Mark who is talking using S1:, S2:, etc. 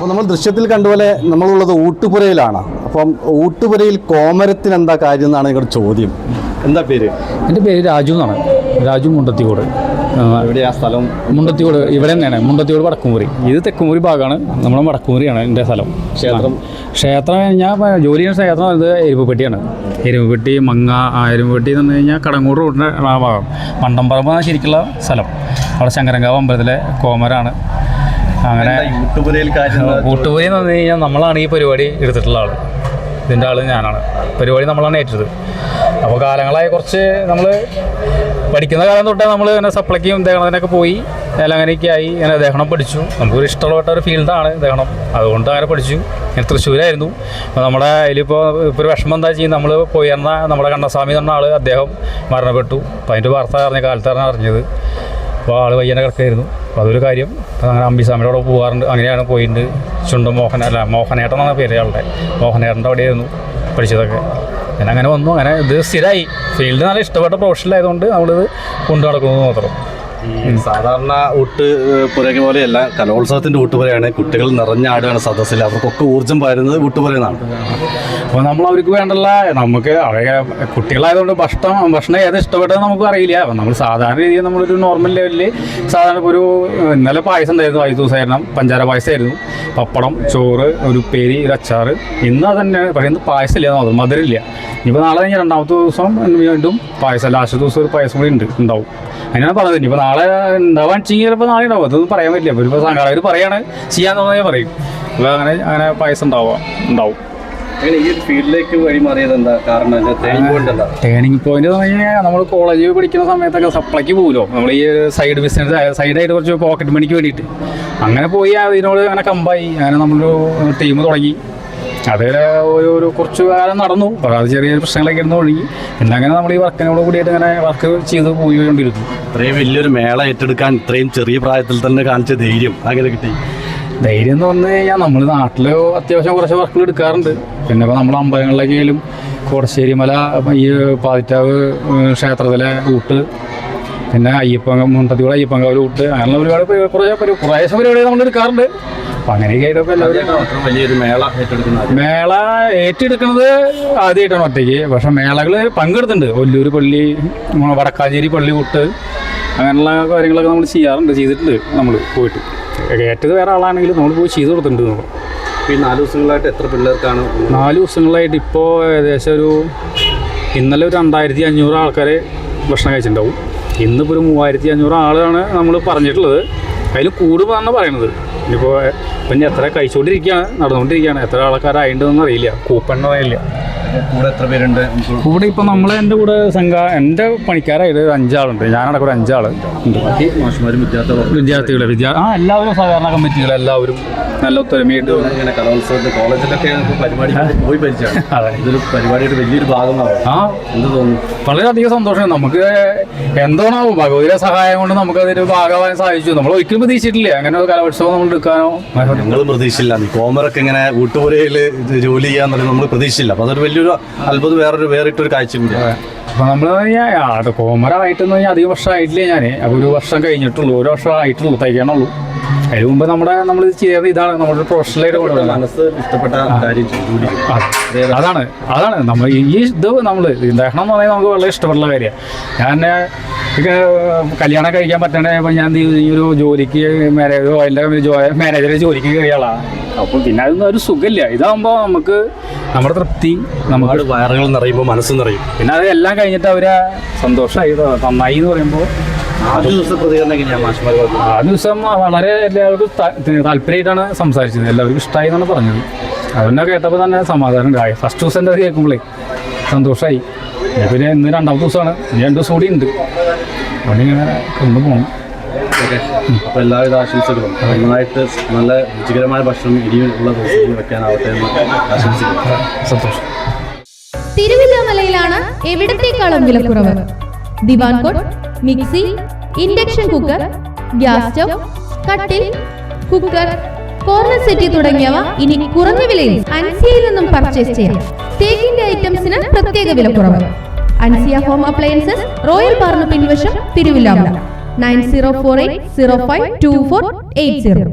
S1: അപ്പോൾ നമ്മൾ ദൃശ്യത്തിൽ കണ്ടുപോലെ നമ്മളുള്ളത് ഊട്ടുപുരയിലാണ്. അപ്പം ഊട്ടുപുരയിൽ കോമരത്തിന് എന്താ കാര്യം എന്നാണ് നിങ്ങളുടെ ചോദ്യം. എന്താ പേര്?
S2: എന്റെ പേര് രാജു എന്നാണ്. രാജു മുണ്ടത്തിക്കോട്. ആ,
S1: എവിടെയാ സ്ഥലം?
S2: മുണ്ടത്തിക്കോട് ഇവിടെ തന്നെയാണ്. മുണ്ടത്തിക്കോട് വടക്കുമുറി. ഇത് തെക്കുമുറി ഭാഗമാണ്. നമ്മുടെ വടക്കുമുറിയാണ് എന്റെ സ്ഥലം.
S1: ക്ഷേത്രം?
S2: ക്ഷേത്രം ഞാൻ ജോലി ചെയ്യുന്ന ക്ഷേത്രം ഇത് എരുമപ്പെട്ടിയാണ് എരുമപ്പെട്ടി മങ്ങ എരുമപ്പെട്ടി എന്ന് പറഞ്ഞു കഴിഞ്ഞാൽ കടങ്ങൂട് റോഡിന്റെ ആ ഭാഗം. മണ്ടമ്പറമ്പ ശരിക്കുള്ള സ്ഥലം. അവിടെ ശങ്കരങ്കാവ് അമ്പലത്തിലെ കോമരാണ്. അങ്ങനെ യൂട്യൂബിൽ എന്ന് പറഞ്ഞു കഴിഞ്ഞാൽ നമ്മളാണ് ഈ പരിപാടി എടുത്തിട്ടുള്ള ആൾ ഇതിന്റെ ആൾ ഞാനാണ്. പരിപാടി നമ്മളാണ് ഏറ്റത് അപ്പോൾ കാലങ്ങളായി കുറച്ച് നമ്മൾ പഠിക്കുന്ന കാലം തൊട്ടേ നമ്മൾ ഇങ്ങനെ സപ്ലൈക്കും ദഹനത്തിനൊക്കെ പോയി. അങ്ങനെയൊക്കെ ആയി ഇങ്ങനെ ദഹനം പഠിച്ചു. നമുക്കൊരു ഇഷ്ടപ്പെട്ട ഒരു ഫീൽഡാണ് ദഹനം. അതുകൊണ്ട് അങ്ങനെ പഠിച്ചു. ഞാൻ തൃശ്ശൂരായിരുന്നു. അപ്പോൾ നമ്മുടെ അതിലിപ്പോൾ ഇപ്പോൾ ഒരു വിഷമം എന്താ ചെയ്യുന്നത് നമ്മൾ പോയിരുന്ന നമ്മുടെ കണ്ണസ്വാമി എന്ന് പറഞ്ഞ ആൾ അദ്ദേഹം മരണപ്പെട്ടു. അപ്പോൾ അതിന്റെ വാർത്ത അറിഞ്ഞ കാലത്താണ് അറിഞ്ഞത്. അപ്പോൾ ആൾ വയ്യനെ കിടക്കായിരുന്നു അപ്പോൾ അതൊരു കാര്യം. അങ്ങനെ അവിടെ പോകാറുണ്ട്. അങ്ങനെയാണ് പോയിട്ടുണ്ട്. ചുണ്ടൻ മോഹന അല്ല മോഹനേട്ടൻ പേര് ആളുടെ. മോഹനേട്ടന്റെ അവിടെയായിരുന്നു പഠിച്ചതൊക്കെ. ഞാൻ അങ്ങനെ വന്നു. അങ്ങനെ ഇത് സ്ഥിരമായി. ഫീൽഡ് നല്ല ഇഷ്ടപ്പെട്ട പ്രൊഫഷനിലായതുകൊണ്ട് നമ്മളിത് കൊണ്ടു നടക്കുന്നത് മാത്രം.
S1: സാധാരണ ഊട്ട് പുരയ്ക്ക് പോലെയല്ല കലോത്സവത്തിന്റെ ഊട്ടുപുരയാണ് കുട്ടികൾ നിറഞ്ഞാടുകയാണ് സദസ്സിൽ. അവർക്കൊക്കെ ഊർജം പകരുന്നത് ഊട്ടുപുരയെന്നാണ്
S2: അപ്പോൾ നമ്മൾ അവർക്ക് വേണ്ടുള്ള നമുക്ക് അവരെ കുട്ടികളായതുകൊണ്ട് ഭക്ഷണം ഭക്ഷണം ഏത് ഇഷ്ടപ്പെട്ടത് നമുക്ക് അറിയില്ല. നമ്മൾ സാധാരണ രീതിയിൽ നമ്മളൊരു നോർമൽ ലെവലിൽ സാധാരണ ഒരു ഇന്നലെ പായസം ഉണ്ടായിരുന്നു വൈദ്യു ദിവസമായിരുന്നു പഞ്ചാര പായസമായിരുന്നു പപ്പടം ചോറ് ഒരു പേരി ഒരു അച്ചാറ്. ഇന്ന് അതന്നെ തന്നെ പക്ഷേ ഇന്ന് പായസം ഇല്ല മധുരം മധുരമില്ല ഇനിയിപ്പോൾ നാളെ കഴിഞ്ഞാൽ രണ്ടാമത്തെ ദിവസം വീണ്ടും പായസം ലാസ്റ്റ് ദിവസം ഒരു പായസം കൂടി ഉണ്ട് ഉണ്ടാവും. അങ്ങനെയാണ് പറഞ്ഞത്. ഇനിയിപ്പോൾ നാളെ ഉണ്ടാവാൻ വെച്ചെങ്കിൽ ചിലപ്പോൾ നാളെ ഉണ്ടാവും. അതൊന്നും പറയാൻ പറ്റില്ല. അപ്പോൾ ഇപ്പോൾ സംഘാടകർ പറയാണ്. ചെയ്യാൻ തോന്നിയാൽ പറയും. അപ്പോൾ അങ്ങനെ അങ്ങനെ പായസം ഉണ്ടാവുക ഉണ്ടാവും.
S1: അങ്ങനെ ഈ ഒരു ഫീൽഡിലേക്ക് വഴിമാറിയത് എന്താ? കാരണം
S2: ടേണിംഗ് പോയിന്റ് എന്ന് പറഞ്ഞു കഴിഞ്ഞാൽ നമ്മൾ കോളേജിൽ പഠിക്കുന്ന സമയത്തൊക്കെ സപ്ലൈക്ക് പോകുമല്ലോ നമ്മൾ ഈ സൈഡ് ബിസിനസ് സൈഡായിട്ട് കുറച്ച് പോക്കറ്റ് മണിക്ക് വേണ്ടിയിട്ട്. അങ്ങനെ പോയി അതിനോട് അങ്ങനെ കമ്പായി അങ്ങനെ നമ്മളൊരു ടീം തുടങ്ങി. അത് ഒരു ഒരു കുറച്ച് കാലം നടന്നു. അത് ചെറിയ പ്രശ്നങ്ങളൊക്കെ ഇരുന്ന് ഒഴുകി. പിന്നെ അങ്ങനെ നമ്മൾ ഈ വർക്കിനോട് കൂടിയിട്ട് ഇങ്ങനെ വർക്ക് ചെയ്ത് പോയിക്കൊണ്ടിരുന്നു.
S1: ഇത്രയും വലിയൊരു മേള ഏറ്റെടുക്കാൻ ഇത്രയും ചെറിയ പ്രായത്തിൽ തന്നെ കാണിച്ച ധൈര്യം അങ്ങനെ കിട്ടി.
S2: ധൈര്യം എന്ന് പറഞ്ഞു കഴിഞ്ഞാൽ നമ്മൾ നാട്ടിൽ അത്യാവശ്യം കുറച്ച് വർക്കുകൾ എടുക്കാറുണ്ട്. പിന്നെ ഇപ്പോൾ നമ്മൾ അമ്പലങ്ങളിലേക്കായാലും കോടശ്ശേരി മല ഈ പാതിറ്റാവ് ക്ഷേത്രത്തിലെ ഊട്ട് പിന്നെ അയ്യപ്പൻ മുണ്ടത്തിയുടെ അയ്യപ്പൻകാവ് ഊട്ട് അങ്ങനെയുള്ള ഒരുപാട് കുറേ പരിപാടി കുറേശ്ശെ പരിപാടികൾ നമ്മൾ എടുക്കാറുണ്ട്. അപ്പം അങ്ങനെയൊക്കെ ആയിട്ടൊക്കെ എല്ലാവരും
S1: വലിയൊരു മേള ഏറ്റെടുക്കുന്ന
S2: മേള ഏറ്റെടുക്കുന്നത് ആദ്യമായിട്ടാണ് ഒറ്റയ്ക്ക്. പക്ഷെ മേളകൾ പങ്കെടുത്തിട്ടുണ്ട്. ഒല്ലൂർ പള്ളി വടക്കാഞ്ചേരി പള്ളി കൂട്ട് അങ്ങനെയുള്ള കാര്യങ്ങളൊക്കെ നമ്മൾ ചെയ്യാറുണ്ട് ചെയ്തിട്ടുണ്ട് നമ്മൾ പോയിട്ട്. ഏറ്റത് വേറെ ആളാണെങ്കിലും നമ്മൾ പോയി ചെയ്ത് കൊടുത്തിട്ടുണ്ട് നമ്മൾ
S1: ഈ നാല് ദിവസങ്ങളായിട്ട് എത്ര പിള്ളേർക്കാണ്
S2: നാല് ദിവസങ്ങളായിട്ട് ഇപ്പോൾ ഏകദേശം ഒരു ഇന്നലെ ഒരു രണ്ടായിരത്തി അഞ്ഞൂറ് ആൾക്കാരെ ഭക്ഷണം കഴിച്ചിട്ടുണ്ടാവും. ഇന്നിപ്പോൾ ഒരു മൂവായിരത്തി അഞ്ഞൂറ് ആളാണ് നമ്മൾ പറഞ്ഞിട്ടുള്ളത്. അതിൽ കൂടുമെന്നാണ് പറയുന്നത് ഇനിയിപ്പോൾ ഇപ്പം എത്ര കഴിച്ചുകൊണ്ടിരിക്കുകയാണ് നടന്നുകൊണ്ടിരിക്കുകയാണ് എത്ര ആൾക്കാരായിട്ടുണ്ടെന്ന് അറിയില്ല. കൂപ്പൺ അറിയില്ല.
S1: കൂടെ എത്ര പേരുണ്ട്?
S2: കൂടെ ഇപ്പോൾ നമ്മൾ എന്റെ കൂടെ സംഘ എന്റെ പണിക്കാരായിട്ട് ഒരു അഞ്ചാളുണ്ട്. ഞാനടക്കം ഒരു അഞ്ചാൾ
S1: മാഷുമാരും വിദ്യാർത്ഥികളും
S2: വിദ്യാർത്ഥികളെ വിദ്യാർത്ഥി ആ എല്ലാവരും സഹകരണ കമ്മിറ്റികൾ എല്ലാവരും നല്ല ഒത്തൊരുമയായിട്ട്
S1: ഇങ്ങനെ കലോത്സവത്തിൽ കോളേജിലൊക്കെ പരിപാടി പോയി പരിചയമാണ്. ഇതൊരു പരിപാടിയുടെ വലിയൊരു ഭാഗമാവും.
S2: ആ.
S1: എന്ത് തോന്നുന്നു?
S2: വളരെയധികം സന്തോഷം. നമുക്ക് എന്താണോ ഭഗവതിയുടെ സഹായം കൊണ്ട് നമുക്ക് അതൊരു ഭാഗമാകാൻ സാധിച്ചു. നമ്മൾ ഒരിക്കലും പ്രതീക്ഷിച്ചിട്ടില്ല? അങ്ങനെ ഒരു കലോത്സവം നമ്മൾ എടുക്കാനോ?
S1: ഞങ്ങൾ പ്രതീക്ഷിച്ചില്ല. കോമറൊക്കെ ഇങ്ങനെ ഊട്ടുപുരയിൽ ജോലി ചെയ്യാന്നുള്ളത് നമ്മൾ പ്രതീക്ഷിച്ചില്ല. അപ്പൊ അതൊരു വലിയൊരു അത്ഭുതം വേറൊരു വേറിട്ടൊരു കാഴ്ച കൂടിയാണ്
S2: അപ്പൊ നമ്മൾ കോമരായിട്ടെന്ന് പറഞ്ഞാൽ അധികം വർഷം ആയിട്ടില്ല ഞാൻ അപ്പൊ ഒരു വർഷം കഴിഞ്ഞിട്ടുള്ളൂ ഒരു വർഷം ആയിട്ടുള്ളൂ തയ്ക്കാനുള്ളൂ അതിന് മുമ്പ് നമ്മുടെ നമ്മൾ ചെയ്ത ഇതാണ് നമ്മുടെ പ്രൊഫഷണലായിട്ട്
S1: മനസ്സ് ഇഷ്ടപ്പെട്ട കാര്യം
S2: അതാണ് അതാണ്. നമ്മൾ ഈ ഇത് നമ്മൾ ദഹനം എന്ന് പറഞ്ഞാൽ നമുക്ക് വളരെ ഇഷ്ടമുള്ള കാര്യമാണ് ഞാൻ തന്നെ കല്യാണം കഴിക്കാൻ പറ്റണേ ഞാൻ? ഈ ഒരു ജോലിക്ക് മാനേജർ അതിന്റെ മാനേജറെ ജോലിക്ക് കയറിയ ആളാണ് അപ്പോൾ പിന്നെ അതൊന്നും ഒരു സുഖമില്ല. ഇതാകുമ്പോൾ നമുക്ക് നമ്മുടെ തൃപ്തി
S1: നമ്മുടെ വയറുകൾ നിറയുമ്പോൾ മനസ്സ് നിറയും.
S2: പിന്നെ അത് എല്ലാം കഴിഞ്ഞിട്ട് അവരെ സന്തോഷമായി. നന്നായി എന്ന് പറയുമ്പോൾ
S1: ആദ്യ ദിവസം പ്രതികരണം എങ്ങനെയാണ് മാഷുമാർ
S2: ആ ദിവസം വളരെ എല്ലാവർക്കും താല്പര്യമായിട്ടാണ് സംസാരിച്ചത്. എല്ലാവർക്കും ഇഷ്ടമായി എന്നാണ് പറഞ്ഞത്. അതെന്നെ കേട്ടപ്പോൾ തന്നെ സമാധാനം ഉണ്ടായി. ഫസ്റ്റ് ദിവസം എന്റെ അത് കേൾക്കുമ്പോഴേ സന്തോഷമായി. പിന്നെ ഇന്ന് രണ്ടാമത്തെ ദിവസമാണ്. രണ്ടു രണ്ട് ദിവസം കൂടി ഉണ്ട്. അവിടെ ഇങ്ങനെ കൊണ്ടുപോകണം
S1: ഓക്കെ അപ്പൊ എല്ലാവിധ ആശംസകളും. നന്നായിട്ട് നല്ല രുചികരമായ ഭക്ഷണം ഇനിയുള്ള ദിവസങ്ങളിൽ വെക്കാനാവട്ടെ എന്ന് ആശംസിക്കുന്നു.
S2: സന്തോഷം.
S3: തിരുവില്ലാമലയിലാണ് എവിടത്തേക്കാളും വിലക്കുറവ്? Divan cot mixie induction cooker gas stove കട്ടിൽ കുക്കർ കോർണർ സെറ്റ് തുടങ്ങിയവ ഇനി കുറഞ്ഞ വിലയിൽ അൻസിയയിൽ നിന്നും പർച്ചേസ് ചെയ്യാം. തേക്കിന്റെ ഐറ്റംസിന് പ്രത്യേക വില കുറവ് അൻസിയ ഹോം അപ്ലയൻസസ് റോയൽ പാർന്ന് പിൻവശം Thiruvilwamala. nine zero four eight zero five two four eight zero